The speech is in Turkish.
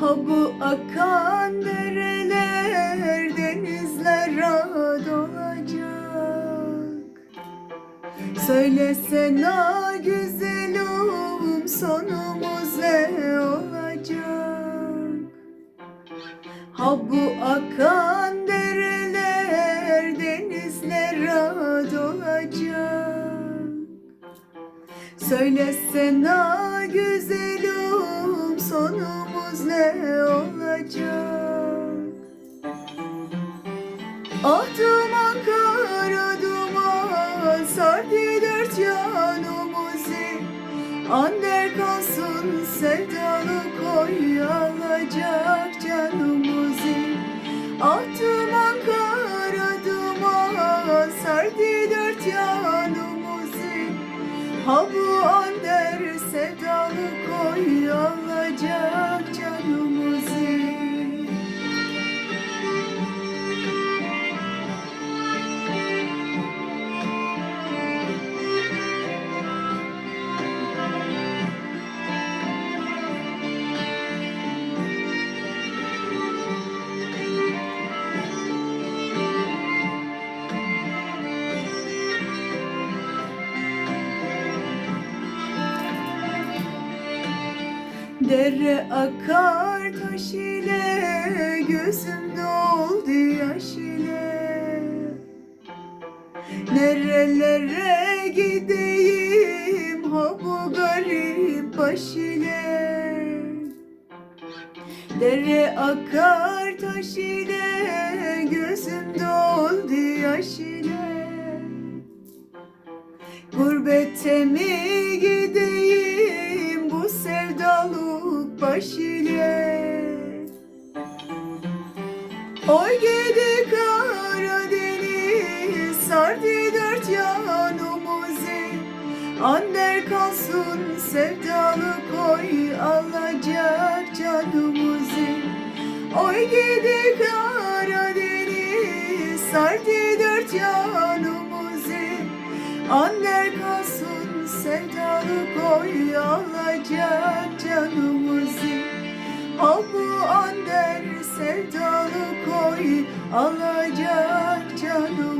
Ha bu akan dereler denizlere dolacak Söylesene güzelim sonumuz ne olacak? Ha bu akan dereler denizlere dolacak Söylesene güzelim sonumuz ne olacak? Duman kara duman sardı dört yanımızı. Ander kalsın sevdalı koy. Alacak canımızı. Duman kara duman sardı dört yanımızı. Ha bu ander sevdalı koy. Alacak Dere akar taş ile Gözüm doldu yaş ile. Nerelere gideyim Ha bu garip baş ile? Dere akar taş ile Gözüm doldu yaş ile. Gurbete mi gideyim sevdalık baş ile Oy gidi Karadeniz sardı dört yanımızı. Ander kalsın sevdalı koy alacak canımızı. Oy gidi Karadeniz sardı dört yanımızı. Ander kalsın sevdalı koy alacak sevdalı koy alacak canım.